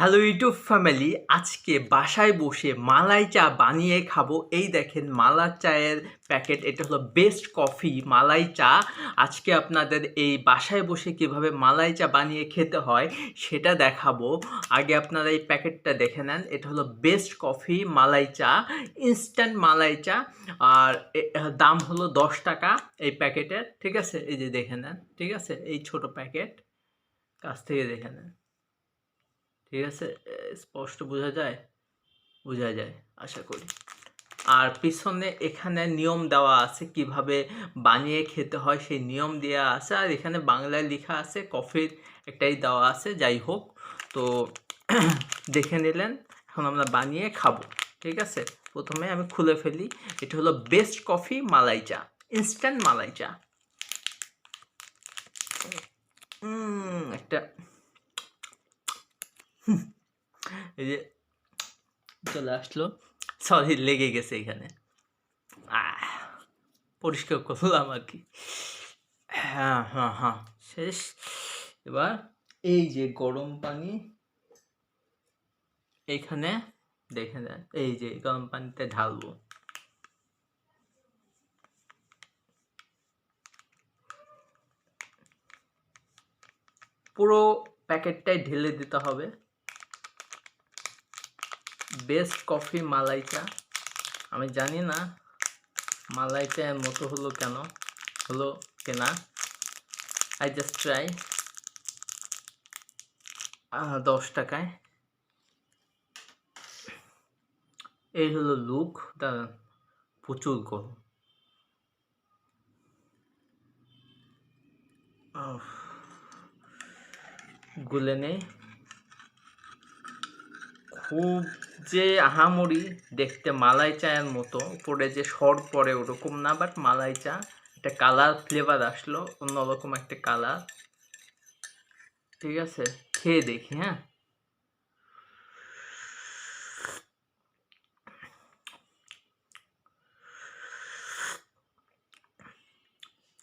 Hello YouTube family আজকে বাসায় বসে মালাই চা বানিয়ে খাব। এই দেখেন মালা চায়ের প্যাকেট এটা হলো বেস্ট কফি মালাই চা। আজকে আপনাদের এই বাসায় বসে কীভাবে মালাই চা বানিয়ে খেতে হয় সেটা দেখাবো। আগে আপনারা এই প্যাকেটটা দেখে নেন, এটা হলো বেস্ট কফি মালাই চা ইনস্ট্যান্ট মালাই চা। আর দাম হলো দশ টাকা এই প্যাকেটের ঠিক আছে? এই যে দেখে নেন, ঠিক আছে? এই ছোট প্যাকেট কাছ থেকে দেখে নেন। ঠিক আছে? স্পষ্ট বোঝা যায়? বোঝা যায় আশা করি। আর পিছনে এখানে নিয়ম দেওয়া আছে কীভাবে বানিয়ে খেতে হয় সেই নিয়ম দেওয়া আছে। আর এখানে বাংলায় লেখা আছে কফির একটাই দেওয়া আছে যাই হোক। তো দেখে নিলেন এখন আমরা বানিয়ে খাব ঠিক আছে? প্রথমে আমি খুলে ফেলি এটা হলো বেস্ট কফি মালাই চা ইনস্ট্যান্ট মালাই চা। উম, একটা এই যে চলে আসলো। সরি লেগে গেছে এখানে। পরিষ্কার করলাম আর কি হ্যাঁ হ্যাঁ হ্যাঁ। শেষ। এবার এই যে গরম পানি এইখানে দেখে নেন, এই যে গরম পানিতে ঢালবো। পুরো প্যাকেটটাই ঢেলে দিতে হবে। বেস্ট কফি মালাই চা আমি জানি না মালাই চায়ের মতো হলো কেন, হলো কেনা। আই জাস্ট ট্রাই দশ টাকায়। এই হলো লুক দাঁড়ান প্রচুর গরম। গুলে নেই। খুব যে আহামরি দেখতে মালাই চায়ের মতো, উপরে যে সর পড়ে ওরকম না বাট মালাই চা, একটা কালার ফ্লেভার আসলো, অন্যরকম একটা কালার ঠিক আছে? খেয়ে দেখি হ্যাঁ?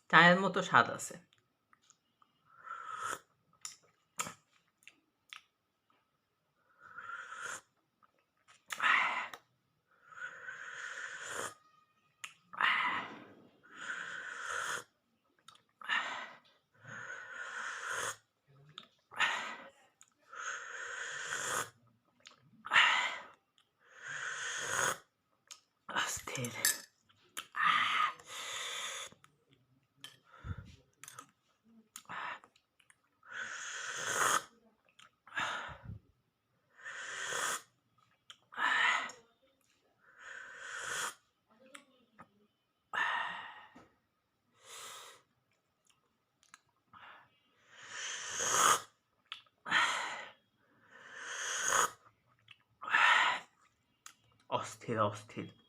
চায়ের মতো স্বাদ আছে। অস্থির অস্থির অস্থির আহ,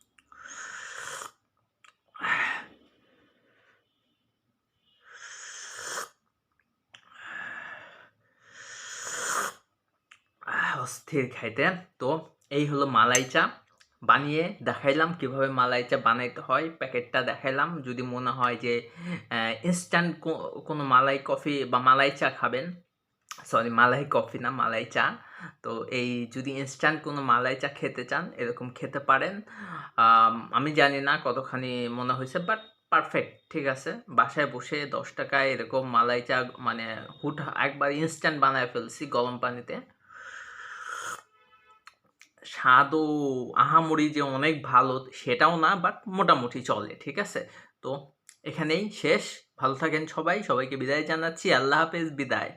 অস্থির খাইতে তো এই হলো মালাই চা বানিয়ে দেখাইলাম কীভাবে মালাই চা বানাইতে হয়। প্যাকেটটা দেখাইলাম। যদি মনে হয় যে ইনস্ট্যান্ট কোনো মালাই কফি বা মালাই চা খাবেন সরি মালাই কফি না মালাই চা তো এই যদি ইনস্ট্যান্ট কোনো মালাই চা খেতে চান, এরকম খেতে পারেন। আমি জানি না কতখানি মনে হয়েছে বাট পারফেক্ট ঠিক আছে। বাসায় বসে দশ টাকায় এরকম মালাই চা মানে হুট, একবার ইনস্ট্যান্ট বানায় ফেলছি গরম পানিতে। স্বাদও আহামরি যে অনেক ভালো সেটাও না বাট মোটামুটি চলে, ঠিক আছে? তো এখানেই শেষ। ভালো থাকেন সবাই। সবাইকে বিদায় জানাচ্ছি। আল্লাহ হাফেজ। বিদায়।